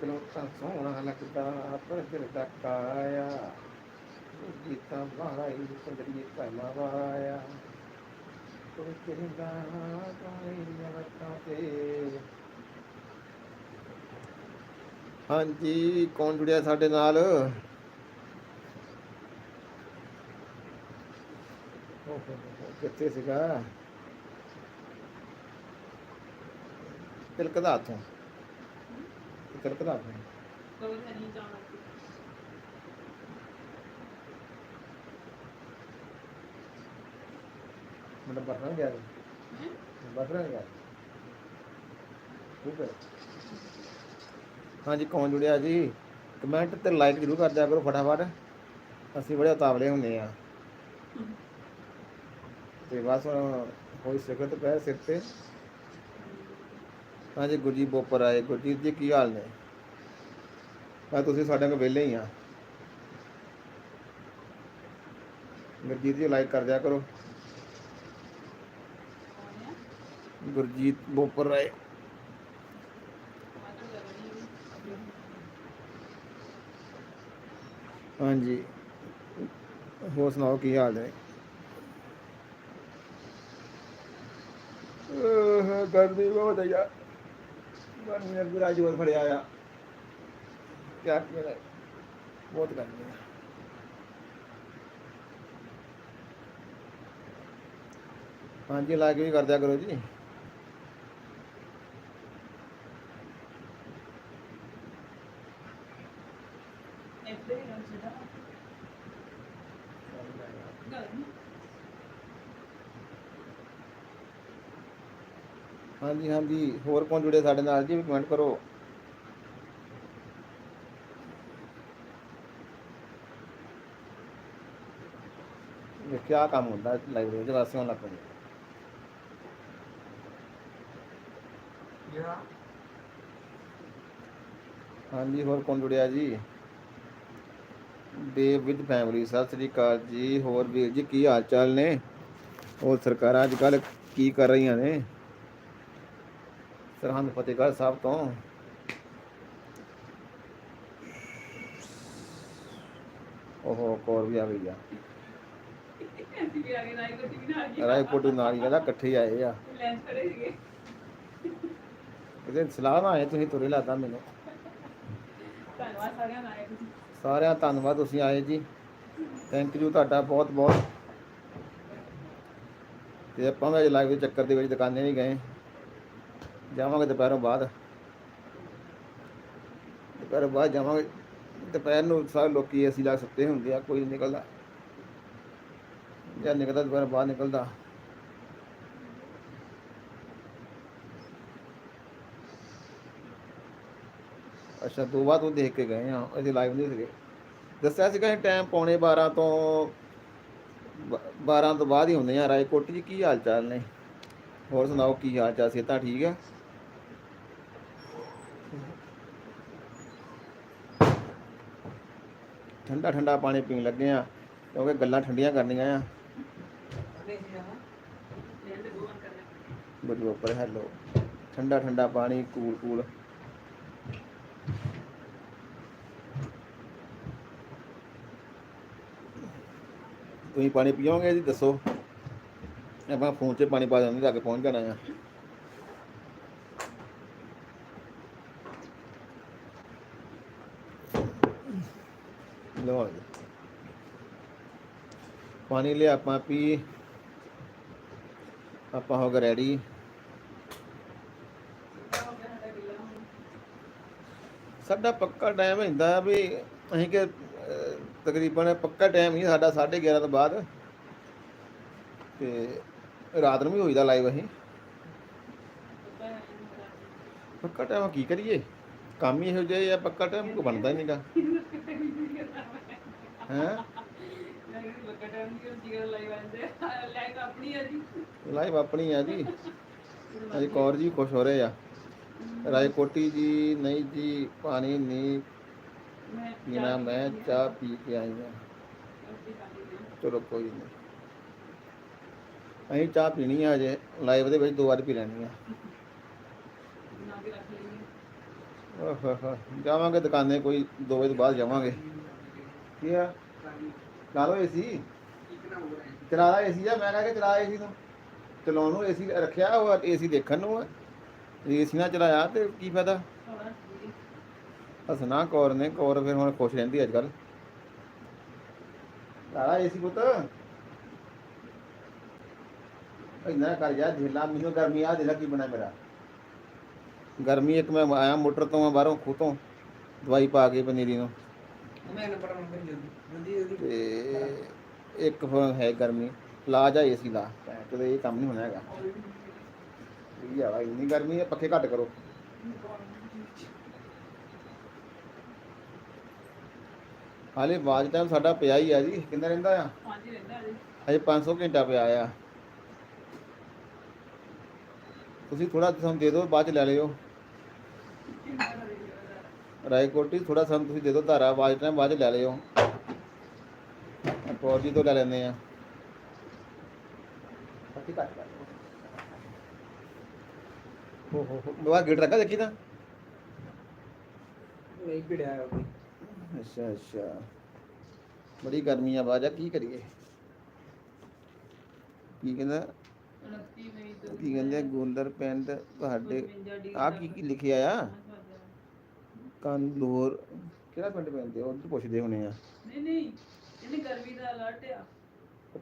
Kilo ਤਾਂ ਸੋਹਣਾ ਲੱਗਦਾ ਪਰ ਦਿਲ ਦਾ ਕਾਇਆ ਗੀਤਾਂ ਹੀ ਸੁੰਦਰੀ ਪੈਮਾ ਵਾਇਆ ਕੋਈ ਕਿਰਦਾ ਕੋਈ ਨਵਤਾਂ ਤੇ ਹਾਂਜੀ ਕੌਣ ਜੁੜਿਆ ਸਾਡੇ ਨਾਲ? ਕਿੱਥੇ ਸੀਗਾ? ਤਿਲਕਦਾ ਹੱਥੋਂ। ਕਵਰ ਨਹੀਂ ਜਾਣਾ। ਮੈਨੂੰ ਬਰਫ ਗਿਆ ਬਰਫ ਗਿਆ ਠੀਕ ਹੈ। ਹਾਂਜੀ ਕੌਣ ਜੁੜਿਆ ਜੀ? ਕਮੈਂਟ ਤੇ ਲਾਈਕ ਜ਼ਰੂਰ ਕਰ ਦਿਆ ਕਰੋ ਫਟਾਫਟ। ਅਸੀਂ ਬੜੇ ਉਤਾਵਲੇ ਹੁੰਦੇ ਆ ਤੇ ਬਸ ਹੁਣ ਕੋਈ ਪੈ ਸਿਰ ਤੇ। ਹਾਂਜੀ, ਗੁਰਜੀਤ ਬੋਪਰ ਆਏ ਗੁਰਜੀਤ ਜੀ, ਕੀ ਹਾਲ ਨੇ? ਮੈਂ ਤੁਸੀਂ ਸਾਡੇ ਕੋਲ ਵਿਹਲੇ ਹੀ ਆ। ਗੁਰਜੀਤ ਜੀ ਲਾਈਕ ਕਰ ਦਿਆ ਕਰੋ। ਗੁਰਜੀਤ ਬੋਪਰ ਆਏ ਹਾਂਜੀ। ਹੋਰ ਸੁਣਾਓ, ਕੀ ਹਾਲ ਹੈ ਗਰਮੀ ਬਹੁਤ ਹੈ ਯਾਰ। ਗਰਮੀ ਨੇ ਪੂਰਾ ਜੋਰ ਫੜਿਆ ਆ। ਕਿਆ ਕਰੇ ਬਹੁਤ ਗਰਮੀ ਹੈ ਹਾਂਜੀ ਲਾਈਕ ਵੀ ਕਰ ਦਿਆ ਕਰੋ ਜੀ ਇੱਥੇ ਹੀ ਰਹਿਣਾ ਚਾਹੀਦਾ ਗੱਲ ਨਹੀਂ ਹਾਂਜੀ ਹਾਂਜੀ। ਹੋਰ ਕੌਣ ਜੁੜੇ ਸਾਡੇ ਨਾਲ? ਜੀ ਵੀ ਕਮੈਂਟ ਕਰੋ। ਇਹ ਕੀ ਕੰਮ ਹੁੰਦਾ ਲਾਇਬ੍ਰੇਰੀ ਦੇ ਵਾਸੀਆਂ ਲੱਗ ਪਏ ਹਾਂਜੀ ਹੋਰ ਕੌਣ ਜੁੜਿਆ ਜੀ? ਦੇਵ ਵਿਦ ਫੈਮਿਲੀ ਸਤਿ ਸ੍ਰੀ ਅਕਾਲ ਜੀ। ਹੋਰ ਵੀਰ ਜੀ ਕੀ ਹਾਲ ਚਾਲ ਨੇ? ਹੋਰ ਸਰਕਾਰਾਂ ਅੱਜ ਕੱਲ ਕੀ ਕਰ ਰਹੀਆਂ ਨੇ? ਸਰਹੰਦ ਫਤਿਹਗੜ੍ਹ ਸਾਹਿਬ ਤੋਂ। ਓਹੋ ਕੋਰ ਵੀ ਆ ਗਈ ਆ। ਰਾਏਕੋਟ ਨਾਲ ਹੀ ਕਹਿੰਦਾ ਇਕੱਠੇ ਆਏ ਆ। ਲੈਂਸ ਸਲਾਹ ਨਾ ਆਏ, ਤੁਸੀਂ ਤੁਰੇ ਲਾਦਾ ਮੈਨੂੰ। ਧੰਨਵਾਦ ਸਾਰਿਆਂ ਦਾ ਆਏ ਤੁਸੀਂ ਸਾਰਿਆਂ ਧੰਨਵਾਦ, ਤੁਸੀਂ ਆਏ ਜੀ। ਥੈਂਕ ਯੂ ਤੁਹਾਡਾ ਬਹੁਤ ਬਹੁਤ ਤੇ ਆਪਾਂ ਵੀ ਅੱਜ ਲਾਈਵ ਦੇ ਚੱਕਰ ਦੇ ਵਿੱਚ ਦੁਕਾਨੇ ਨਹੀਂ ਗਏ। ਜਾਵਾਂਗੇ ਦੁਪਹਿਰੋਂ ਬਾਅਦ। ਦੁਪਹਿਰੋਂ ਬਾਅਦ ਜਾਵਾਂਗੇ। ਦੁਪਹਿਰ ਨੂੰ ਸਾਰੇ ਲੋਕੀ ਅਸੀਂ ਲਾ ਸੁੱਤੇ ਹੁੰਦੇ ਆ, ਕੋਈ ਨਹੀਂ ਨਿਕਲਦਾ। ਜਾਂ ਨਿਕਲਦਾ ਦੁਪਹਿਰ ਬਾਅਦ ਨਿਕਲਦਾ। ਅੱਛਾ, ਦੋ ਵਾਰ ਤੋਂ ਦੇਖ ਕੇ ਗਏ ਆ ਅਸੀਂ ਲਾਈਵ ਨਹੀਂ ਸੀਗੇ। ਦੱਸਿਆ ਸੀਗਾ ਟਾਈਮ ਪੌਣੇ 12 ਤੋਂ ਬ- 12 ਤੋਂ ਬਾਅਦ ਹੀ ਹੁੰਦੇ ਆ। ਰਾਏਕੋਟ ਜੀ, ਕੀ ਹਾਲ ਚਾਲ ਨੇ? ਹੋਰ ਸੁਣਾਓ, ਕੀ ਹਾਲ ਚਾਲ? ਸਿਹਤਾਂ ਠੀਕ ਆ? ਠੰਡਾ ਠੰਡਾ ਪਾਣੀ ਪੀਣ ਲੱਗੇ ਆ, ਕਿਉਂਕਿ ਗੱਲਾਂ ਠੰਡੀਆਂ ਕਰਨੀਆਂ ਆ। ਬੜੀ ਉੱਪਰ ਹੈਲੋ ਠੰਡਾ ਠੰਡਾ ਪਾਣੀ, ਕੂਲ ਕੂਲ। ਤੁਸੀਂ ਪਾਣੀ ਪੀਓਗੇ ਜੀ, ਦੱਸੋ। ਆਪਾਂ ਫੋਨ 'ਚ ਪਾਣੀ ਪਾ ਦਿੰਦੇ ਜਾ ਕੇ ਪਹੁੰਚ ਜਾਣਾ ਆ ਲਓ ਜੀ ਪਾਣੀ ਲਿਆ, ਆਪਾਂ ਪੀ। ਆਪਾਂ ਹੋ ਗਏ ਰੈਡੀ ਸਾਡਾ ਪੱਕਾ ਟਾਈਮ ਹੁੰਦਾ ਵੀ ਅਸੀਂ ਕਿ ਤਕਰੀਬਨ ਪੱਕਾ ਟਾਈਮ ਹੀ ਸਾਡਾ 11:30 ਤੋਂ ਬਾਅਦ। ਤੇ ਰਾਤ ਨੂੰ ਵੀ ਹੋਈਦਾ ਲਾਈਵ ਅਸੀਂ। ਪੱਕਾ ਟਾਈਮ ਕੀ ਕਰੀਏ? ਕੰਮ ਹੀ ਇਹੋ ਜਿਹਾ ਆ, ਪੱਕਾ ਟਾਈਮ ਕੋ ਬਣਦਾ ਹੀ ਨਹੀਂਗਾ ਹੈ ਲੱਗਾ ਟਾਈਮ ਦੀ ਹੁੰਦੀ ਹੈ ਲਾਈਵ ਆਪਣੀ ਆ ਜੀ। ਅਜੀ ਕੌਰ ਜੀ ਖੁਸ਼ ਹੋ ਰਹੇ ਆ। ਰਾਏ ਕੋਟੀ ਜੀ ਨਹੀਂ ਜੀ ਪਾਣੀ ਨਹੀਂ। ਮੈਂ ਪੀਣਾ ਮੈਂ ਚਾਹ ਪੀ ਕੇ ਆਈ ਹਾਂ ਚਲੋ ਕੋਈ ਨਹੀਂ। ਅਸੀਂ ਚਾਹ ਪੀਣੀ ਆ ਅਜੇ ਲਾਈਵ ਦੇ ਵਿੱਚ ਦੋ ਵਾਰ ਪੀ ਲੈਣੀ ਆ। ਜਾਵਾਂਗੇ ਦੁਕਾਨੇ ਕੋਈ 2 ਵਜੇ ਤੋਂ ਬਾਅਦ ਜਾਵਾਂਗੇ। ਕੀ ਆ? ਲਾ ਲਓ ਏਸੀ। ਚਲਾ ਲਾ ਏਸੀ ਆ, ਮੈਂ ਕਹਾਂ ਕਿ ਚਲਾ ਏਸੀ ਨੂੰ। ਚਲਾਉਣ ਨੂੰ ਏਸੀ ਰੱਖਿਆ, ਉਹ ਏਸੀ ਦੇਖਣ ਨੂੰ ਆ। ਏਸੀ ਨਾ ਚਲਾਇਆ ਤੇ ਕੀ ਫਾਇਦਾ? ਹਸਨਾ ਕੌਰ ਨੇ, ਕੌਰ ਫਿਰ ਹੁਣ ਖੁਸ਼ ਰਹਿੰਦੀ ਅੱਜ ਕੱਲ ਲਾ ਏਸੀ ਪੁੱਤ। ਇੰਨਾ ਕਰ ਜਾ ਢਿੱਲਾ ਮੈਨੂੰ ਗਰਮੀ ਆ ਦੇ ਕੀ ਬਣਾ ਮੇਰਾ। ਗਰਮੀ ਇੱਕ ਮੈਂ ਆਇਆ ਮੋਟਰ ਤੋਂ, ਬਾਹਰੋਂ ਖੂਹ ਦਵਾਈ ਪਾ ਕੇ ਪਨੀਰੀ ਨੂੰ। ਤੇ ਇੱਕ ਹੁਣ ਹੈ ਗਰਮੀ ਲਾ ਜਾ ਏਸੀ ਲਾ ਤੇ ਇਹ ਕੰਮ ਨਹੀਂ ਹੋਣਾ ਹੈਗਾ। ਇਹ ਆ ਇੰਨੀ ਗਰਮੀ ਹੈ ਪੱਖੇ ਘੱਟ ਕਰੋ। ਹਾਲੇ ਬਾਅਦ ਟਾਈਮ ਸਾਡਾ ਪਿਆ ਹੀ ਆ ਜੀ ਕਿੰਨਾ ਰਹਿੰਦਾ ਆ? ਪੰਜ ਹੀ ਰਹਿੰਦਾ ਜੀ। ਅਜੇ 500 ਘੰਟਾ ਪਿਆ ਆ। ਤੁਸੀਂ ਥੋੜਾ ਸਾਨੂੰ ਦੇ ਦਿਓ ਬਾਅਦ ਚ ਲੈ ਲਿਓ। ਦਾ ਦੇ ਰਾਏਕੋਟੀ ਥੋੜਾ ਸਾਨੂੰ ਤੁਸੀਂ ਦੇ ਦਿਓ ਧਾਰਾ ਬਾਅਦ ਟਾਈਮ ਬਾਅਦ ਲੈ ਲਿਓ। ਕੌਰ ਜੀ ਤੋਂ ਲੈ ਲੈਂਦੇ ਆ ਪੱਤੀ ਕੱਟ ਕਰ ਹੋ ਹੋ ਗੇਟ ਰੱਖਾ ਦੇਖੀ ਤਾਂ। ਨਹੀਂ ਭਿੜਿਆ ਹੈ ਕੋਈ। ਅੱਛਾ ਅੱਛਾ। ਬੜੀ ਗਰਮੀ ਆ ਬਾਜਾ ਕੀ ਕਰੀਏ? ਕੀ ਕਹਿੰਦਾ? 29 ਮਈ ਤੋਂ ਕੀ ਕਹਿੰਦੇ ਆ, ਗੋਂਦਰ ਪਿੰਡ ਤੁਹਾਡੇ 52 ਡਿਗਰੀ ਆ ਕੀ ਕੀ ਲਿਖਿਆ ਆ? ਕੰਦੂਰ ਕਿਹੜਾ ਪਿੰਡ ਪੈਂਦੇ ਉਹ ਤੋਂ ਪੁੱਛਦੇ ਹੋਣੇ ਆ। ਨਹੀਂ ਨਹੀਂ ਇਹਨੇ ਗਰਮੀ ਦਾ ਅਲਰਟ ਆ।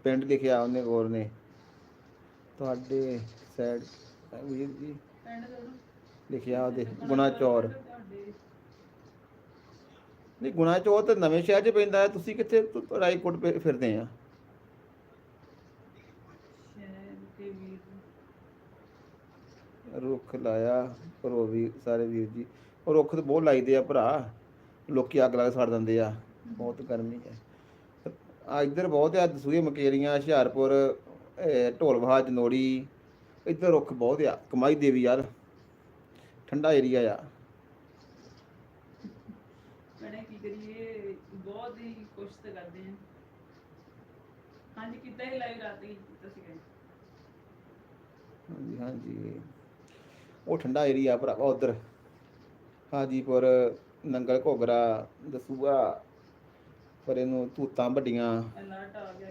ਪਿੰਡ ਲਿਖਿਆ ਉਹਨੇ ਗੌਰ ਨੇ। ਤੁਹਾਡੇ ਸਾਈਡ ਵੀਰ ਜੀ ਪਿੰਡ। ਲਿਖਿਆ ਉਹਦੇ ਗੁਣਾ ਚੌਰ। ਨਹੀਂ ਗੁਣਾ ਚੌਰ ਤੇ ਨਵੇਂ ਸ਼ਹਿਰ 'ਚ ਪੈਂਦਾ ਤੁਸੀਂ ਕਿੱਥੇ ਰਾਏਕੋਟ ਫਿਰਦੇ ਆ? ਰੁੱਖ ਲਾਇਆ ਭਰੋ ਵੀ ਸਾਰੇ ਵੀਰ ਜੀ। ਉਹ ਰੁੱਖ ਤੇ ਬਹੁਤ ਲਾਈਦੇ ਆ ਭਰਾ। ਲੋਕੀ ਅੱਗ ਲਾ ਕੇ ਸੜ ਦਿੰਦੇ ਆ। ਬਹੁਤ ਗਰਮੀ ਹੈ। ਆ ਇੱਧਰ ਬਹੁਤ ਆ ਦਸੂਏ ਮਕੇਰੀਆਂ ਹੁਸ਼ਿਆਰਪੁਰ ਢੋਲਵਾਹਾ ਜਨੋੜੀ ਇੱਧਰ ਰੁੱਖ ਬਹੁਤ ਆ। ਕਮਾਈ ਦੇਵੀ ਯਾਰ। ਠੰਡਾ ਏਰੀਆ ਆ। ਮੈਨੇ ਕੀ ਕਰੀਏ? ਬਹੁਤ ਹੀ ਕੋਸ਼ਿਸ਼ ਤਾਂ ਕਰਦੇ ਹਾਂ ਹਾਂਜੀ ਕੀਤਾ ਹੀ ਲਾਈਵ ਰਾਤ ਹੀ ਕੀਤਾ ਸੀਗਾ ਹਾਂਜੀ ਹਾਂਜੀ। ਉਹ ਠੰਡਾ ਏਰੀਆ ਭਰਾਵਾ ਉਧਰ। ਹਾਜੀਪੁਰ ਨੰਗਲ ਘੋਗਰਾ ਦਸੂਆ ਪਰ ਇਹਨੂੰ ਧੂਤਾਂ ਵੱਡੀਆਂ। ਅਲਰਟ ਆ ਗਿਆ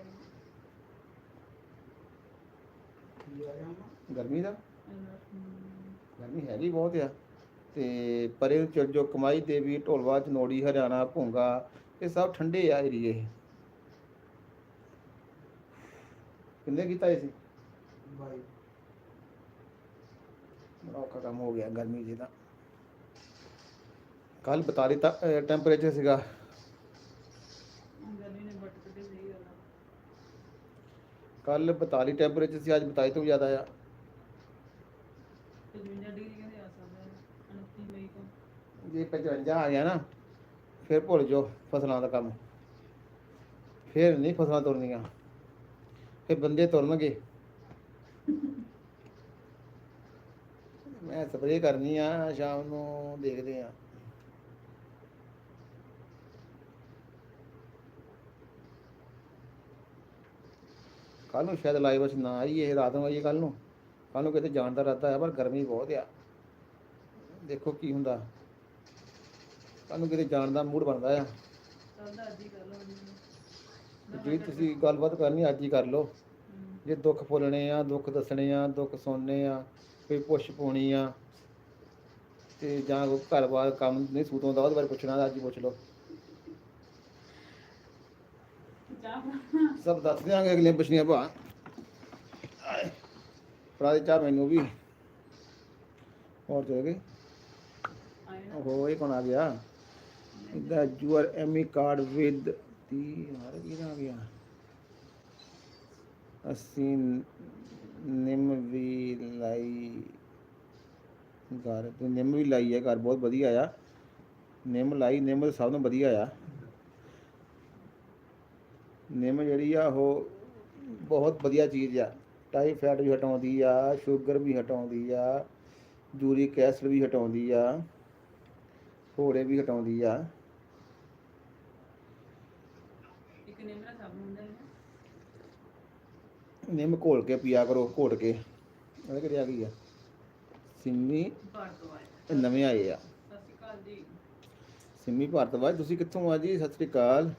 ਗਰਮੀ ਦਾ? ਗਰਮੀ ਹੈਗੀ ਬਹੁਤ ਆ। ਤੇ ਪਰੇ ਚੱਲ ਜੋ ਕਮਾਈ ਦੇਵੀ ਢੋਲਵਾ ਚਨੋੜੀ ਹਰਿਆਣਾ ਭੁੰਗਾ ਇਹ ਸਭ ਠੰਡੇ ਆ ਏਰੀਏ ਕਿੰਨੇ ਕੀਤਾ ਇਹ ਸੀ? ਬਾਈ। ਬੜਾ ਔਖਾ ਕੰਮ ਹੋ ਗਿਆ ਗਰਮੀ ਜੀ ਦਾ ਕੱਲ 42 ਤੱਕ ਟੈਂਪਰੇਚਰ ਸੀਗਾ। ਕੱਲ 42 ਟੈਂਪਰੇਚਰ ਸੀ, ਅੱਜ 42 ਤੋਂ ਜ਼ਿਆਦਾ ਆ। 55 ਡਿਗਰੀ ਕਹਿੰਦੇ ਆ ਸਕਦਾ 29 ਮਈ ਤੋਂ ਜੇ 55 ਆ ਗਿਆ ਨਾ, ਫਿਰ ਭੁੱਲ ਜਾਓ ਫਸਲਾਂ ਦਾ ਕੰਮ। ਫਿਰ ਨਹੀਂ ਫਸਲਾਂ ਤੁਰਨੀਆਂ, ਫਿਰ ਬੰਦੇ ਤੁਰਨਗੇ। ਮੈਂ ਸਪਰੇਅ ਕਰਨੀ ਆ, ਸ਼ਾਮ ਨੂੰ ਦੇਖਦੇ ਆ। ਕੱਲ ਨੂੰ ਸ਼ਾਇਦ ਲਾਈਵ ਅਸੀਂ ਨਾ ਆਈਏ, ਇਹ ਰਾਤ ਨੂੰ ਆਈਏ ਕੱਲ ਨੂੰ। ਕੱਲ ਨੂੰ ਕਿਤੇ ਜਾਣ ਦਾ ਇਰਾਦਾ ਹੈ, ਪਰ ਗਰਮੀ ਬਹੁਤ ਆ। ਦੇਖੋ ਕੀ ਹੁੰਦਾ। ਕੱਲ ਨੂੰ ਕਿਤੇ ਜਾਣ ਦਾ ਮੂਡ ਬਣਦਾ ਆ। ਜੀ ਜਿਹੜੀ ਤੁਸੀਂ ਗੱਲਬਾਤ ਕਰਨੀ, ਅੱਜ ਹੀ ਕਰ ਲਓ। ਜੇ ਦੁੱਖ ਫੁੱਲਣੇ ਆ, ਦੁੱਖ ਦੱਸਣੇ ਆ, ਦੁੱਖ ਸੁਣਨੇ ਆ, ਕੋਈ ਪੁੱਛ ਪਾਉਣੀ ਆ, ਤੇ ਜਾਂ ਕੋਈ ਘਰ-ਬਾਰ ਕੰਮ ਨਹੀਂ ਸੂਤ ਆਉਂਦਾ, ਉਹਦੇ ਬਾਰੇ ਪੁੱਛਣਾ, ਅੱਜ ਹੀ ਪੁੱਛ ਲਓ ਚਾਹ ਸਭ ਦੱਸ ਦਿਆਂਗੇ ਅਗਲੀਆਂ ਪੁੱਛਣੀਆਂ ਭਾ। ਫੜਾ ਦੇ ਚਾਹ ਮੈਨੂੰ ਵੀ। ਹੋਰ ਚਲੇ ਗਏ ਆਏ ਉਹ ਇਹ ਕੌਣ ਆ ਗਿਆ? ਦਾ ਯੂਅਰ ਐਮੀ ਕਾਰਡ ਵਿਦ ਦੀ ਹਰ ਕੀ ਆ ਗਿਆ? ਅਸੀਂ ਨਿੰਮ ਵੀ ਲਾਈ, ਘਰ ਤੇ ਨਿੰਮ ਵੀ ਲਾਈ ਹੈ ਘਰ, ਬਹੁਤ ਵਧੀਆ ਆ। ਨਿੰਮ ਲਾਈ, ਨਿੰਮ ਸਭ ਤੋਂ ਵਧੀਆ ਆ। ਨਿੰਮ ਜਿਹੜੀ ਆ ਉਹ ਬਹੁਤ ਵਧੀਆ ਚੀਜ਼ ਆ। ਟਾਈਫਾਇਡ ਵੀ ਹਟਾਉਂਦੀ ਆ ਸ਼ੂਗਰ ਵੀ ਹਟਾਉਂਦੀ ਆ ਯੂਰਿਕ ਐਸਿਡ ਵੀ ਹਟਾਉਂਦੀ ਆ ਫੋੜੇ ਵੀ ਹਟਾਉਂਦੀ ਆ। ਇੱਕ ਨਿੰਮਰਾ ਸਾਬਣ ਹੁੰਦਾ ਹੈ ਨਾ ਨਿੰਮ ਘੋਲ ਕੇ ਪੀਆ ਕਰੋ ਘੋਟ ਕੇ। ਉਹਦੇ ਕਿਹੜੀ ਆ ਗਈ ਆ? ਸਿੰਮੀ ਇਹ ਨਵੇਂ ਆਏ ਆ। ਸਤਿ ਸ਼੍ਰੀ ਅਕਾਲ ਜੀ। ਸਿੰਮੀ ਭਾਰਤਵਾਜ ਤੁਸੀਂ ਕਿੱਥੋਂ ਆ ਜੀ? ਸਤਿ ਸ੍ਰੀ ਅਕਾਲ।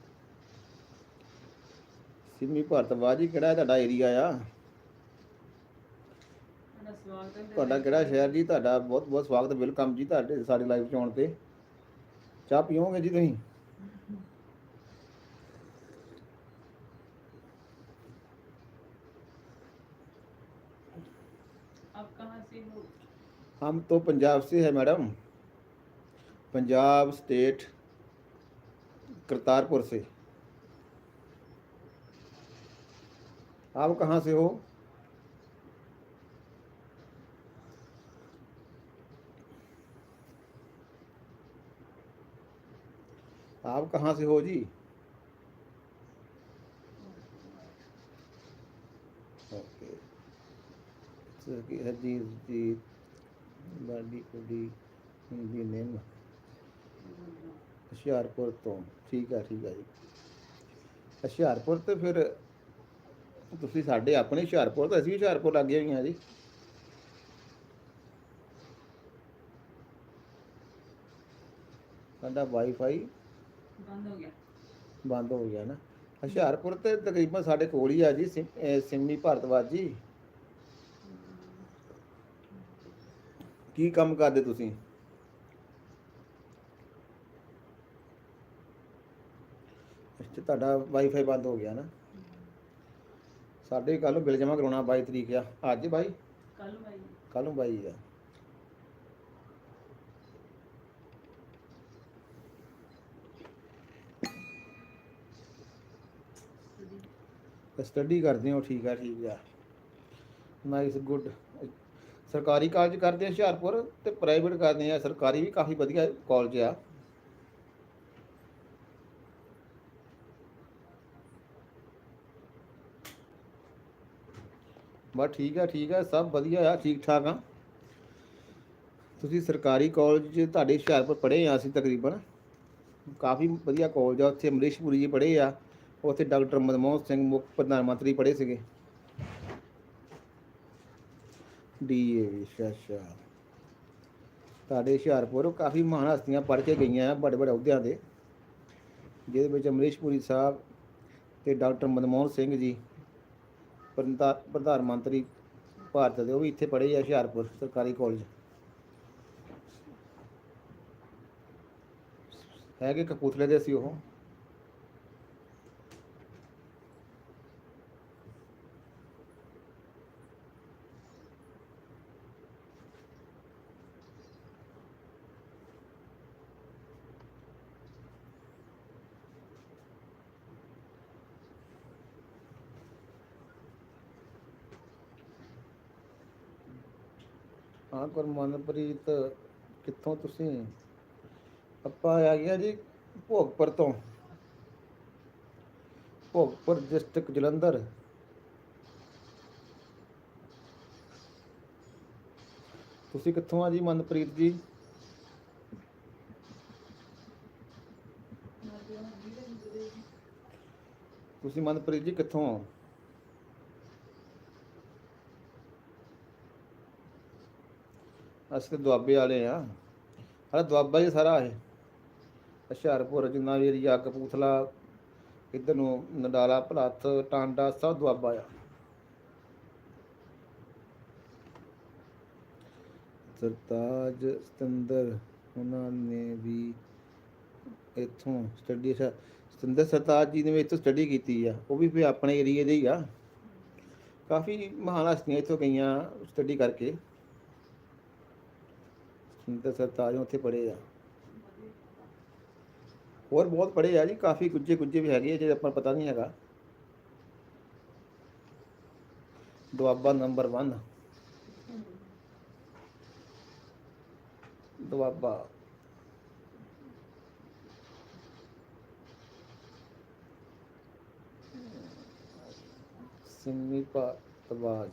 ਸਿੰਮੀ ਭਾਰਤਵਾਜ ਜੀ ਕਿਹੜਾ ਤੁਹਾਡਾ ਏਰੀਆ ਆ ਤੁਹਾਡਾ ਸਵਾਗਤ ਹੈ ਤੁਹਾਡਾ ਕਿਹੜਾ ਸ਼ਹਿਰ ਜੀ ਤੁਹਾਡਾ ਬਹੁਤ ਬਹੁਤ ਸਵਾਗਤ ਵੈਲਕਮ ਜੀ ਤੁਹਾਡੇ ਸਾਡੇ ਲਾਈਵ 'ਚ ਆਉਣ ਤੇ ਚਾਹ ਪੀਓਗੇ ਜੀ ਤੁਸੀਂ आप कहाँ से हो हम तो पंजाब से है मैडम पंजाब स्टेट करतारपुर से आप कहाँ से हो आप कहाँ से हो जी ओके ਹਰਜੀਤ ਜੀ ਲਾਡੀ ਕੁੜੀ ਹਿੰਦੀ ਨੇਮ ਹੁਸ਼ਿਆਰਪੁਰ ਤੋਂ ਠੀਕ ਆ ਠੀਕ ਆ ਜੀ ਹੁਸ਼ਿਆਰਪੁਰ ਤੇ ਫਿਰ ਤੁਸੀਂ ਸਾਡੇ ਆਪਣੇ ਹੁਸ਼ਿਆਰਪੁਰ ਤਾਂ ਅਸੀਂ ਹੁਸ਼ਿਆਰਪੁਰ ਲੱਗੇ ਹੋਈਆਂ ਜੀ। ਸਾਡਾ ਵਾਈਫਾਈ ਬੰਦ ਹੋ ਗਿਆ। ਨਾ। ਹੁਸ਼ਿਆਰਪੁਰ ਤੇ ਤਕਰੀਬਨ ਸਾਡੇ ਕੋਲ ਹੀ ਆ ਜੀ ਸਿੰਮੀ ਭਾਰਤਵਾਜ ਜੀ। ਕੀ ਕੰਮ ਕਰਦੇ ਤੁਸੀਂ? ਤੁਹਾਡਾ ਵਾਈਫਾਈ ਬੰਦ ਹੋ ਗਿਆ ਨਾ। ਸਾਡੇ ਕੱਲ ਨੂੰ ਬਿੱਲ ਜਮ੍ਹਾਂ ਕਰਾਉਣਾ 22 ਤਰੀਕ ਆ। ਅੱਜ ਬਾਈ? ਕੱਲ ਨੂੰ ਬਾਈ। ਕੱਲ ਨੂੰ ਸਟੱਡੀ ਕਰਦੇ ਹੋ ਠੀਕ ਆ ਠੀਕ ਆ। ਨਾਈਸ ਗੁੱਡ ਸਰਕਾਰੀ ਕਾਲਜ ਕਰਦੇ ਆ ਹੁਸ਼ਿਆਰਪੁਰ ਤੇ ਪ੍ਰਾਈਵੇਟ ਕਰਦੇ ਆ ਸਰਕਾਰੀ ਵੀ ਕਾਫੀ ਵਧੀਆ ਕਾਲਜ ਆ। ਬਸ ਠੀਕ ਆ ਠੀਕ ਆ, ਸਭ ਵਧੀਆ ਆ, ਠੀਕ ਠਾਕ ਆ। ਤੁਸੀਂ ਸਰਕਾਰੀ ਕਾਲਜ 'ਚ ਤੁਹਾਡੇ ਹੁਸ਼ਿਆਰਪੁਰ ਪੜ੍ਹੇ ਆ ਅਸੀਂ ਤਕਰੀਬਨ। ਕਾਫੀ ਵਧੀਆ ਕਾਲਜ ਆ, ਉੱਥੇ ਅਮਰੀਸ਼ਪੁਰੀ ਜੀ ਪੜ੍ਹੇ ਆ, ਉੱਥੇ ਡਾਕਟਰ ਮਨਮੋਹਨ ਸਿੰਘ, ਮੁੱਖ ਪ੍ਰਧਾਨ ਮੰਤਰੀ ਪੜ੍ਹੇ ਸੀਗੇ। ਡੀਏ ਅੱਛਾ ਅੱਛਾ। ਤੁਹਾਡੇ ਹੁਸ਼ਿਆਰਪੁਰ ਕਾਫੀ ਮਹਾਨ ਹਸਤੀਆਂ ਪੜ੍ਹ ਕੇ ਗਈਆਂ ਆ ਬੜੇ ਬੜੇ ਅਹੁਦਿਆਂ ਦੇ ਜਿਹਦੇ ਵਿੱਚ ਅਮਰੀਸ਼ਪੁਰੀ ਸਾਹਿਬ ਤੇ ਡਾਕਟਰ ਮਨਮੋਹਨ ਸਿੰਘ ਜੀ। ਪ੍ਰਧਾ- ਪ੍ਰਧਾਨ ਮੰਤਰੀ ਭਾਰਤ ਦੇ, ਉਹ ਵੀ ਇੱਥੇ ਪੜ੍ਹੇ ਆ ਹੁਸ਼ਿਆਰਪੁਰ ਸਰਕਾਰੀ ਕਾਲਜ। ਹੈਗੇ ਕਪੂਰਥਲੇ ਦੇ ਸੀ ਉਹ। ਹਾਂ ਗੁਰਮਨਪ੍ਰੀਤ ਕਿੱਥੋਂ ਤੁਸੀਂ? ਆਪਾਂ ਆ ਗਿਆ ਜੀ ਭੋਗਪੁਰ ਤੋਂ। ਭੋਗਪੁਰ ਡਿਸਟ੍ਰਿਕਟ ਜਲੰਧਰ। ਤੁਸੀਂ ਕਿੱਥੋਂ ਆ ਜੀ ਮਨਪ੍ਰੀਤ ਜੀ? ਤੁਸੀਂ ਮਨਪ੍ਰੀਤ ਜੀ ਕਿੱਥੋਂ? ਅਸੀਂ ਤਾਂ ਦੁਆਬੇ ਵਾਲੇ ਆ ਸਾਡਾ ਦੁਆਬਾ ਹੀ ਸਾਰਾ ਹੈ ਹੁਸ਼ਿਆਰਪੁਰ ਜਿੰਨਾ ਵੀ ਏਰੀਆ ਕਪੂਥਲਾ ਇੱਧਰ ਨੂੰ ਨਡਾਲਾ, ਭਲੱਥ, ਟਾਂਡਾ, ਸਭ ਦੁਆਬਾ ਆ। ਸਰਤਾਜ ਸਤੰਦਰ ਉਹਨਾਂ ਨੇ ਵੀ ਇੱਥੋਂ ਸਟੱਡੀ ਸਤਿੰਦਰ ਸਰਤਾਜ ਜੀ ਨੇ ਵੀ ਇੱਥੋਂ ਸਟੱਡੀ ਕੀਤੀ ਆ। ਉਹ ਵੀ ਫਿਰ ਆਪਣੇ ਏਰੀਏ ਦੇ ਹੀ ਆ। ਕਾਫੀ ਮਹਾਨ ਹਸਤੀਆਂ ਇੱਥੋਂ ਗਈਆਂ ਸਟੱਡੀ ਕਰਕੇ। ਸਤਿੰਦਰ ਸਰਤਾਜ ਉੱਥੇ ਪੜ੍ਹੇ ਆ। ਹੋਰ ਬਹੁਤ ਪੜ੍ਹੇ ਆ ਜੀ, ਕਾਫੀ ਗੁੱਜੇ ਗੁੱਜੇ ਵੀ ਹੈਗੇ ਜਿਹੜੇ ਆਪਾਂ ਪਤਾ ਨਹੀਂ ਹੈਗਾ। ਦੁਆਬਾ ਨੰਬਰ 1 ਦੁਆਬਾ। ਸਿੰਮੀ ਭਾਰਤਵਾਜ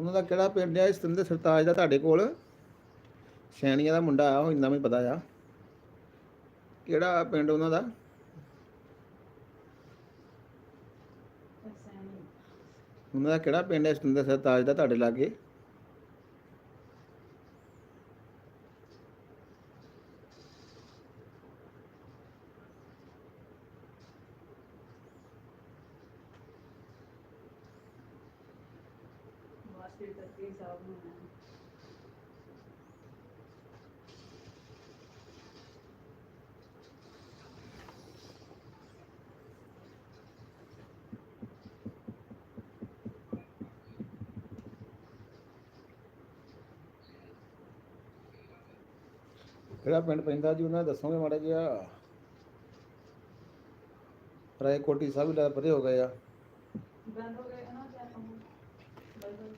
ਉਹਨਾਂ ਦਾ ਕਿਹੜਾ ਪਿੰਡ ਆ? ਸਤਿੰਦਰ ਸਰਤਾਜ ਦਾ ਤੁਹਾਡੇ ਕੋਲ? ਸੈਣੀਆਂ ਦਾ ਮੁੰਡਾ ਆ ਉਹ ਇੰਨਾ ਮੈਨੂੰ ਪਤਾ ਆ ਕਿਹੜਾ ਪਿੰਡ ਉਹਨਾਂ ਦਾ? ਉਹਨਾਂ ਦਾ ਕਿਹੜਾ ਪਿੰਡ ਹੈ ਸਤਿੰਦਰ ਸਰਤਾਜ ਦਾ ਤੁਹਾਡੇ ਲਾਗੇ ਵਾਸਤੇ ਤੱਕ ਹੀ ਸਾਬ ਨੂੰ ਕਿਹੜਾ ਪਿੰਡ ਪੈਂਦਾ ਜੀ ਉਹਨਾਂ ਦਾ ਦੱਸੋਗੇ ਮਾੜਾ ਜਿਹਾ? ਰਾਏ ਕੋਟੀ ਸਾਹਿਬ ਲੱਗਦਾ ਪਰੇ ਹੋ ਗਏ ਆ ਬੰਦ ਹੋ ਗਏ ਨਾ ਜਾਂ ਕੰਮ? ਬੰਦ ਹੋ ਗਏ।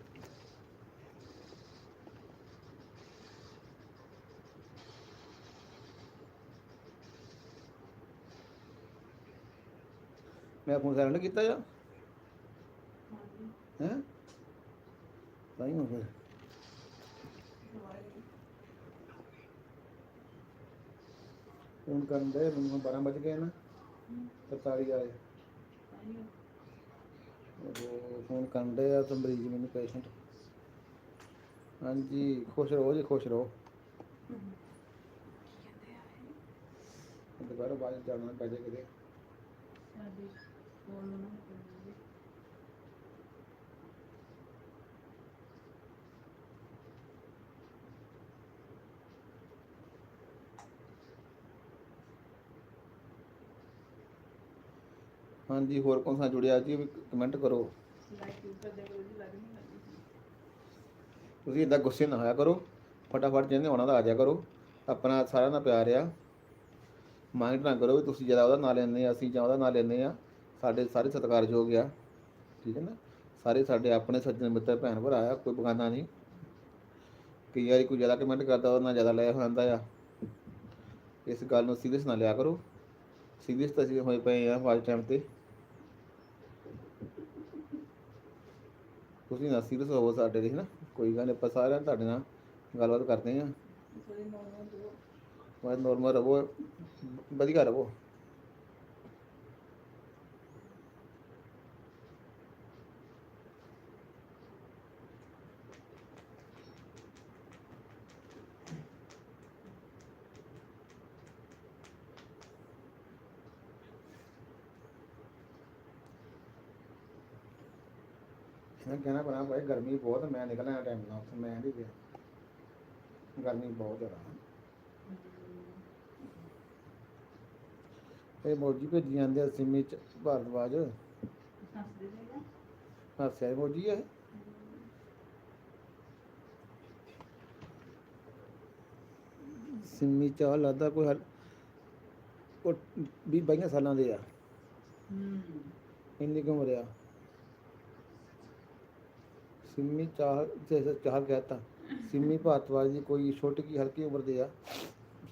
ਮੈਂ ਫੋਨ ਸਾਇਲੈਂਟ ਕੀਤਾ ਜਾਂ ਹਾਂਜੀ ਹੈ ਤਾਂ ਹੀ ਹੋ ਫਿਰ ਫੋਨ ਕਰਨ ਦੇ, ਮੈਨੂੰ 12 ਵਜ ਗਏ ਨਾ 43 ਆਏ। ਉਹ ਫੋਨ ਕਰਨ ਦੇ ਆ ਤਾਂ ਮਰੀਜ਼ ਮੈਨੂੰ ਪੇਸ਼ੈਂਟ ਹਾਂਜੀ, ਖੁਸ਼ ਰਹੋ ਜੀ, ਖੁਸ਼ ਰਹੋ। ਦੁਬਾਰਾ ਬਾਅਦ ਜਾਣਾ ਪੈ ਜਾਏ ਕਿਤੇ। ਸਾਡੀ ਫੋਨ ਨੂੰ ਨਾ ਕਰਨੀ ਹਾਂਜੀ, ਹੋਰ ਕੌਣ ਸਾ ਜੁੜਿਆ? ਜੀ, ਵੀ ਕਮੈਂਟ ਕਰੋ। ਤੁਸੀਂ ਇਦਾਂ ਗੁੱਸੇ ਨਾ ਹੋਇਆ ਕਰੋ। ਫਟਾਫਟ ਜਿਹਨੇ ਉਹਨਾਂ ਦਾ ਆ ਜਾਇਆ ਕਰੋ। ਆਪਣਾ ਸਾਰਿਆਂ ਦਾ ਪਿਆਰ ਆ। ਮਾਈਂਡ ਨਾ ਕਰੋ ਵੀ ਤੁਸੀਂ ਜ਼ਿਆਦਾ ਉਹਦਾ ਨਾਂ ਲੈਂਦੇ ਆ, ਅਸੀਂ ਜਾਂ ਉਹਦਾ ਨਾਂ ਲੈਂਦੇ ਆ। ਸਾਡੇ ਸਾਰੇ ਸਤਿਕਾਰਯੋਗ ਆ। ਠੀਕ ਹੈ ਨਾ? ਸਾਰੇ ਸਾਡੇ ਆਪਣੇ ਸੱਜਣ ਮਿੱਤਰ, ਭੈਣ ਭਰਾ ਆ, ਕੋਈ ਬਗਾਨਾ ਨਹੀਂ। ਕਈ ਵਾਰੀ ਕੋਈ ਜ਼ਿਆਦਾ ਕਮੈਂਟ ਕਰਦਾ, ਉਹਦਾ ਨਾਂ ਜ਼ਿਆਦਾ ਲਿਆ ਹੁੰਦਾ ਆ। ਇਸ ਗੱਲ ਨੂੰ ਸੀਰੀਅਸ ਨਾ ਲਿਆ ਕਰੋ। ਸੀਰੀਅਸ ਤਾਂ ਅਸੀਂ ਹੋਏ ਪਏ ਆ ਵਾਜ ਟਾਈਮ ਤੇ। ਤੁਸੀਂ ਨਾ ਸੀਰੀਅਸ ਹੋਵੋ ਸਾਡੇ ਦੇ ਨਾ ਕੋਈ ਗੱਲ ਨੀ ਆਪਾਂ ਸਾਰਿਆਂ ਤੁਹਾਡੇ ਨਾਲ ਗੱਲਬਾਤ ਕਰਦੇ ਦੋ ਬਸ ਨੋਰਮਲ ਰਹੋ ਵਧੀਆ ਰਹੋ। ਮੈਂ ਕਹਿਣਾ ਬਣਾ ਭਾਈ ਗਰਮੀ ਬਹੁਤ ਮੈਂ ਨਿਕਲਣਾ ਟਾਈਮ ਨਾਲ ਉੱਥੇ ਮੈਂ ਨਹੀਂ ਗਿਆ। ਗਰਮੀ ਬਹੁਤ ਜ਼ਿਆਦਾ। ਇਹ ਮੋਜੀ ਭੇਜੀ ਜਾਂਦੇ ਆ ਸਿਮੀ ਚ ਭਾਰਦਵਾਜ ਹਾਸਿਆ ਮੋਜੀ ਹੈ ਸਿਮੀ ਚ ਲੱਗਦਾ ਕੋਈ ਹਲ ਉਹ ਵੀ ਬਾਈਆਂ ਸਾਲਾਂ ਦੇ ਆ। ਹੂੰ। ਇੰਨੀ ਕੁ ਉਮਰ ਆ। ਸਿੰਮੀ ਚਾਹਲ ਜੈਸੇ ਚਾਹ ਕਹਤਾ। ਸਿੰਮੀ ਭਾਰਤਵਾਜ ਦੀ ਕੋਈ ਛੋਟੀ ਕੀ ਹਲਕੀ ਉਮਰ ਦੇ ਆ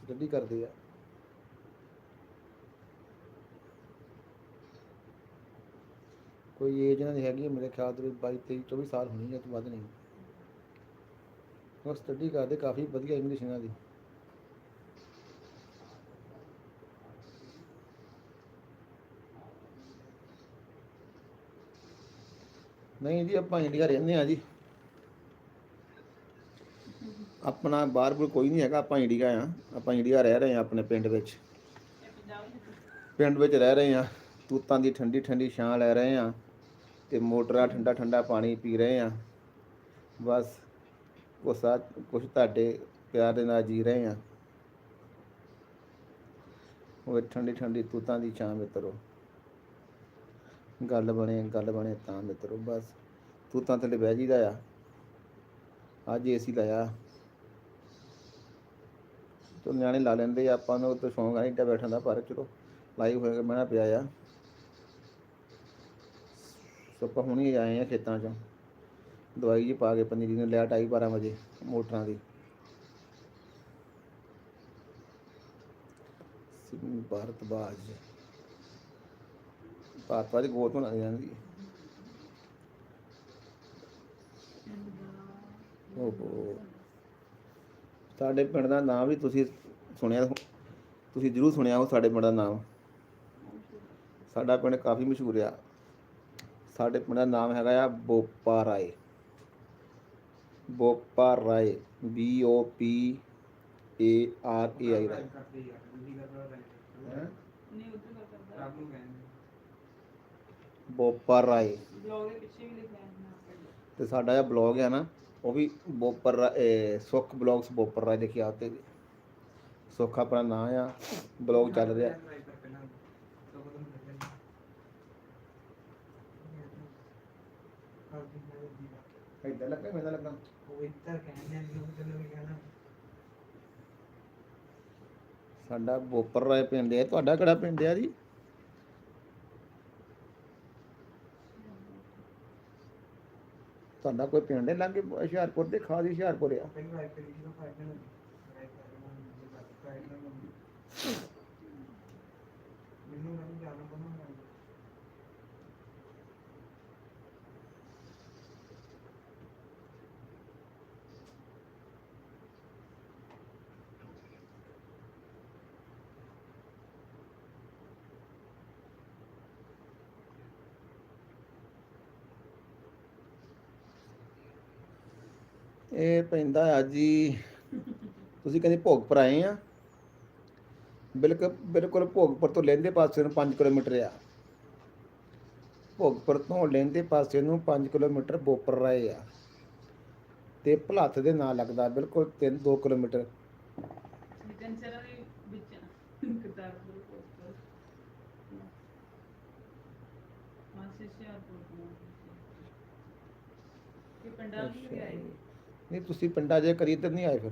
ਸਟੱਡੀ ਕਰਦੇ ਆ। ਕੋਈ ਏਜ ਇਹਨਾਂ ਦੀ ਹੈਗੀ ਆ, ਮੇਰੇ ਖਿਆਲ ਦੇ ਵਿੱਚ 22 23 24 ਸਾਲ ਹੋਣੀ ਹੈ ਤੋਂ ਵੱਧ ਨਹੀਂ। ਉਹ ਸਟੱਡੀ ਕਰਦੇ ਕਾਫੀ ਵਧੀਆ ਇੰਗਲਿਸ਼ ਇਹਨਾਂ ਦੀ। ਨਹੀਂ ਜੀ, ਆਪਾਂ ਇੰਡੀਆ ਰਹਿੰਦੇ ਆ ਜੀ। ਆਪਣਾ ਬਾਹਰ ਬੁਰ ਕੋਈ ਨਹੀਂ ਹੈਗਾ, ਆਪਾਂ ਇੰਡੀਆ ਆ ਆਪਾਂ ਇੰਡੀਆ ਰਹਿ ਰਹੇ ਆ ਆਪਣੇ ਪਿੰਡ ਵਿੱਚ। ਪਿੰਡ ਵਿੱਚ ਰਹਿ ਰਹੇ ਆ ਤੂਤਾਂ ਦੀ ਠੰਡੀ ਠੰਡੀ ਛਾਂ ਲੈ ਰਹੇ ਆ ਤੇ ਮੋਟਰਾਂ ਠੰਡਾ ਠੰਡਾ ਪਾਣੀ ਪੀ ਰਹੇ ਆ ਬਸ ਕੋਸਾ ਕੁਛ ਤੁਹਾਡੇ ਪਿਆਰ ਦੇ ਨਾਲ ਜੀ ਰਹੇ ਆ ਉਹ ਠੰਡੀ ਠੰਡੀ ਤੂਤਾਂ ਦੀ ਛਾਂ ਮਿੱਤਰੋ ਗੱਲ ਬਣੇ ਗੱਲ ਬਣੇ ਤਾਂ ਮਿੱਤਰੋ, ਬਸ। ਤੂਤਾਂ ਥੱਲੇ ਬਹਿ ਜੀਦਾ ਆ। ਅੱਜ ਏਸੀ ਲਾਇਆ। ਤੋ ਨਿਆਣੇ ਲਾ ਲੈਂਦੇ ਆਪਾਂ ਨੂੰ ਤਾਂ ਸ਼ੌਂਕ ਆ, ਇੱਡਾ ਬੈਠਣ ਦਾ ਪਰ ਚਲੋ, ਲਾਈਵ ਹੋਏਗਾ ਮੈਂ ਪਿਆ ਆ। ਸੋ ਆਪਾਂ ਹੁਣੀ ਆਏ ਆ ਖੇਤਾਂ ਚੋਂ। ਦਵਾਈ ਜੀ ਪਾ ਕੇ ਪਨੀਰੀ ਨੂੰ ਲਿਆ ਢਾਈ 12 ਵਜੇ, ਮੋਟਰਾਂ ਦੀ। ਸਿੰਘ ਭਾਰਤ ਬਾਜ। ਭਾਰਤ ਬਾਜ ਗੋਤ ਹੋਣਾ ਜਾਂਦੀ ਓਹੋ। ਸਾਡੇ ਪਿੰਡ ਦਾ ਨਾਮ ਵੀ ਤੁਸੀਂ ਸੁਣਿਆ ਹੋ- ਤੁਸੀਂ ਜ਼ਰੂਰ ਸੁਣਿਆ ਹੋ ਸਾਡੇ ਪਿੰਡ ਦਾ ਨਾਮ। ਸਾਡਾ ਪਿੰਡ ਕਾਫੀ ਮਸ਼ਹੂਰ ਆ। ਸਾਡੇ ਪਿੰਡ ਦਾ ਨਾਮ ਹੈਗਾ ਆ ਬੋਪਾ ਰਾਏ। ਬੋਪਾ ਰਾਏ B O P A R A ਆਈ ਰਾਏ? ਨਹੀਂ ਉੱਧਰ ਦਾ ਕਰਦਾ ਆਪ ਨੂੰ ਕਹਿੰਦੇ ਬੋਪਾ ਰਾਏ। ਬਲੌਗ ਦੇ ਪਿੱਛੇ ਵੀ ਲਿਖਿਆ ਹੈ ਨਾ ਪਿੰਡ ਤੇ ਸਾਡਾ ਇਹ ਬਲੌਗ ਹੈ ਨਾ ਉਹ ਵੀ ਬੋਪਰ ਰਾ- ਇਹ ਸੁੱਖ ਬਲੌਗਸ ਬੋਪਰ ਰਾਏ ਦੇਖਿਆ ਉੱਤੇ ਸੁੱਖ ਆਪਣਾ ਨਾਂ ਆ ਬਲੌਗ ਚੱਲ ਰਿਹਾ। ਲੱਗਾ ਮੈਨੂੰ ਲੱਗਾ ਸਾਡਾ ਬੋਪਰ ਰਾਏ ਪਿੰਡ ਹੈ ਤੁਹਾਡਾ ਕਿਹੜਾ ਪਿੰਡ ਹੈ ਜੀ? ਤੁਹਾਡਾ ਕੋਈ ਪਿੰਡ ਹੈ? ਲਾਗੇ ਹੁਸ਼ਿਆਰਪੁਰ ਦੇ ਖਾਦੀ ਹੁਸ਼ਿਆਰਪੁਰ ਆ। ਮੈਨੂੰ ਨਹੀਂ ਜਾਣਾ ਇਹ ਪੈਂਦਾ ਆ ਜੀ ਤੁਸੀਂ ਕਹਿੰਦੇ ਭੋਗਪੁਰ ਆਏ ਆ। ਬਿਲਕੁਲ ਬਿਲਕੁਲ ਭੋਗਪੁਰ ਤੋਂ ਲਹਿੰਦੇ ਪਾਸੇ ਨੂੰ 5 ਕਿਲੋਮੀਟਰ ਆ। ਭੋਗਪੁਰ ਤੋਂ ਲਹਿੰਦੇ ਪਾਸੇ ਨੂੰ 5 ਕਿਲੋਮੀਟਰ ਬੋਪਰ ਰਾਏ ਆ। ਤੇ ਭਲੱਥ ਦੇ ਨਾਲ ਲੱਗਦਾ ਬਿਲਕੁਲ 3 2 ਕਿਲੋਮੀਟਰ। ਕਿ ਵੀ ਆਏ ਨਹੀਂ ਤੁਸੀਂ ਪਿੰਡਾਂ ਜੇ ਕਰੀ ਇੱਧਰ ਨਹੀਂ ਆਏ ਫਿਰ।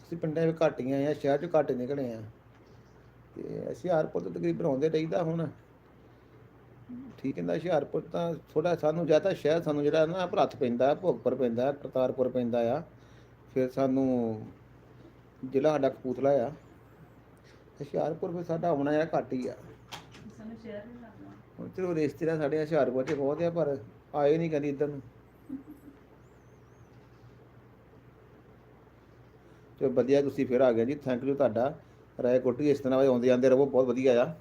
ਤੁਸੀਂ ਪਿੰਡਾਂ ਵਿੱਚ ਘੱਟ ਹੀ ਆਏ ਆ ਸ਼ਹਿਰ ਚ ਘੱਟ ਨਿਕਲੇ ਆ। ਤੇ ਹੁਸ਼ਿਆਰਪੁਰ ਤੋਂ ਤਕਰੀਬਨ ਆਉਂਦੇ ਰਹੀਦਾ ਹੁਣ। ਠੀਕ ਹੈ ਨਾ ਹੁਸ਼ਿਆਰਪੁਰ ਤਾਂ ਥੋੜਾ ਸਾਨੂੰ ਜ਼ਿਆਦਾ ਸ਼ਹਿਰ ਸਾਨੂੰ ਜਿਹੜਾ ਨਾ ਭਰਤ ਪੈਂਦਾ ਭੋਗਪੁਰ ਪੈਂਦਾ ਕਰਤਾਰਪੁਰ ਪੈਂਦਾ ਆ। ਫਿਰ ਸਾਨੂੰ ਜ਼ਿਲ੍ਹਾ ਸਾਡਾ ਕਪੂਰਥਲਾ ਆ। ਹੁਸ਼ਿਆਰਪੁਰ ਫਿਰ ਸਾਡਾ ਆਉਣਾ ਆ ਘੱਟ ਹੀ ਆ। ਸਾਨੂੰ ਸ਼ਹਿਰ ਨਹੀਂ ਲੱਗਦਾ। ਹੁਣ ਚਲੋ ਰਿਸ਼ਤੇਦਾਰ ਸਾਡੇ ਹੁਸ਼ਿਆਰਪੁਰ 'ਚ ਬਹੁਤ ਆ ਪਰ ਆਏ ਨਹੀਂ ਕਦੀ ਇੱਧਰ ਨੂੰ। ਤੇ ਵਧੀਆ ਤੁਸੀਂ ਫਿਰ ਆ ਗਏ ਜੀ। ਥੈਂਕ ਯੂ ਤੁਹਾਡਾ। ਰਾਏ ਕੋਟੀ ਇਸ ਤਰ੍ਹਾਂ ਆਉਂਦੇ ਜਾਂਦੇ ਰਹੋ, ਬਹੁਤ ਵਧੀਆ ਆ।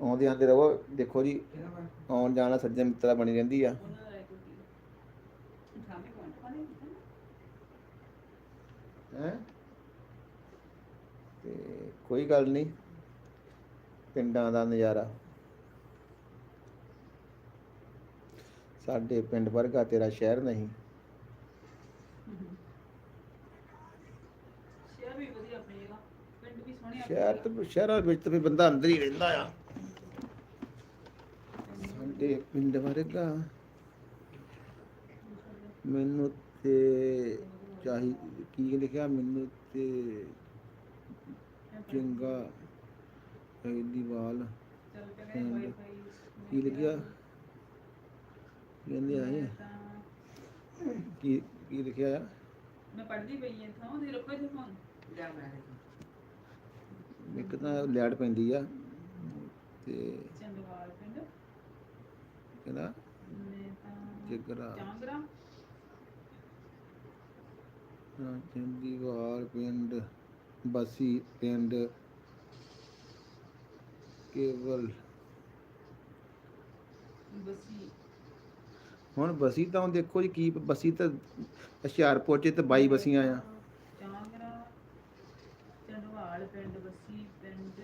ਆਉਂਦੇ ਜਾਂਦੇ ਰਹੋ, ਦੇਖੋ ਜੀ, ਆਉਣ ਜਾਣਾ ਸੱਜਣ ਮਿੱਤਰਾ ਬਣੀ ਰਹਿੰਦੀ ਆ। ਉਹਨਾਂ ਹੈ? ਤੇ ਕੋਈ ਗੱਲ ਨਹੀਂ, ਪਿੰਡਾਂ ਦਾ ਨਜ਼ਾਰਾ। ਸਾਡੇ ਪਿੰਡ ਵਰਗਾ ਤੇਰਾ ਸ਼ਹਿਰ ਨਹੀਂ ਸ਼ਹਿਰ ਵੀ ਵਧੀਆ ਆਪਣੀ ਜਗ੍ਹਾ ਪਿੰਡ ਵੀ ਸੋਹਣੇ ਸ਼ਹਿਰ ਤੇ ਸ਼ਹਿਰਾਂ ਵਿੱਚ ਤਾਂ ਬੰਦਾ ਅੰਦਰ ਹੀ ਰਹਿੰਦਾ ਆ। ਸਾਡੇ ਪਿੰਡ ਵਰਗਾ ਮੈਨੂੰ ਤੇ ਚਾਹੀ ਕੀ ਲਿਖਿਆ? ਮੈਨੂੰ ਤੇ ਚੰਗਾ ਦੀਵਾਲ ਕੀ ਲਿਖਿਆ? ਕਹਿੰਦੇ ਆਏ ਕੀ ਕੀ ਲਿਖਿਆ ਆ? ਮੈਂ ਪੜ੍ਹਦੀ ਪਈ ਹਾਂ ਥਾਂ ਉਹਦੀ ਰੱਖੋ ਇੱਥੇ ਫੋਨ। ਲਿਆ ਮੈਂ ਇੱਕ ਤਾਂ ਲੈਟ ਪੈਂਦੀ ਆ। ਤੇ ਚੰਦਵਾਲ ਪਿੰਡ? ਕਹਿੰਦਾ ਨੇ ਤਾਂ ਜਿਗਰਾ ਚਾਂਗਰਾ ਚੰਡੀਗੜ੍ਹ ਪਿੰਡ ਬਸੀ ਪਿੰਡ ਕੇਵਲ। ਬਸੀ। ਹੁਣ ਬਸੀ ਤਾਂ ਦੇਖੋ ਜੀ ਕੀ ਬਸੀ ਤਾਂ ਹੁਸ਼ਿਆਰਪੁਰ ਚ ਤੇ 22 ਬਸੀਆਂ ਆ ਚਾਂਗਰਾ ਚੰਦਵਾਲ ਪਿੰਡ ਬਸੀ ਪਿੰਡ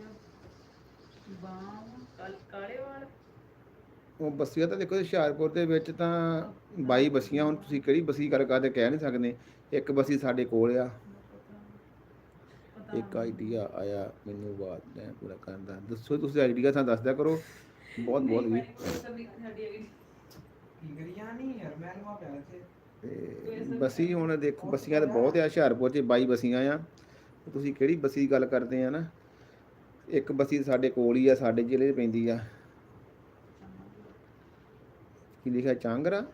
ਬਾਮ ਕਲ ਉਹ ਬਸੀਆਂ ਤਾਂ ਦੇਖੋ ਹੁਸ਼ਿਆਰਪੁਰ ਦੇ ਵਿੱਚ ਤਾਂ 22 ਬਸੀਆਂ ਹੁਣ ਤੁਸੀਂ ਕਿਹੜੀ ਬਸੀ ਗੱਲ ਕਰਦੇ ਕਹਿ ਨਹੀਂ ਸਕਦੇ। ਇੱਕ ਬਸੀ ਸਾਡੇ ਕੋਲ ਆ। ਇੱਕ ਆਈਡੀਆ ਆਇਆ ਮੈਨੂੰ ਬਾਤ ਮੈਂ ਪੂਰਾ ਕਰਨ ਦਾ। ਦੱਸੋ ਤੁਸੀਂ ਆਈਡੀਆ ਸਾਨੂੰ ਦੱਸ ਦਿਆ ਕਰੋ। ਬਹੁਤ ਬਹੁਤ ਵੀ ਸਾਡੀ ਹੈਗੀ ਕੀ ਕਰੀ ਜਾਣੀ ਯਾਰ ਮੈਂ ਲਵਾ ਪਿਆ ਇੱਥੇ? ਤੇ ਬਸੀ ਹੁਣ ਦੇਖੋ ਬਸੀਆਂ ਤਾਂ ਬਹੁਤ ਆ ਹੁਸ਼ਿਆਰਪੁਰ 'ਚ 22 ਬਸੀਆਂ ਆ। ਤੇ ਤੁਸੀਂ ਕਿਹੜੀ ਬਸੀ ਦੀ ਗੱਲ ਕਰਦੇ ਆ ਨਾ? ਇੱਕ ਬਸੀ ਸਾਡੇ ਕੋਲ ਹੀ ਆ ਸਾਡੇ ਜ਼ਿਲ੍ਹੇ 'ਚ ਪੈਂਦੀ ਆ। ਕੀ ਲਿਖਿਆ ਚਾਂਗਰਾ?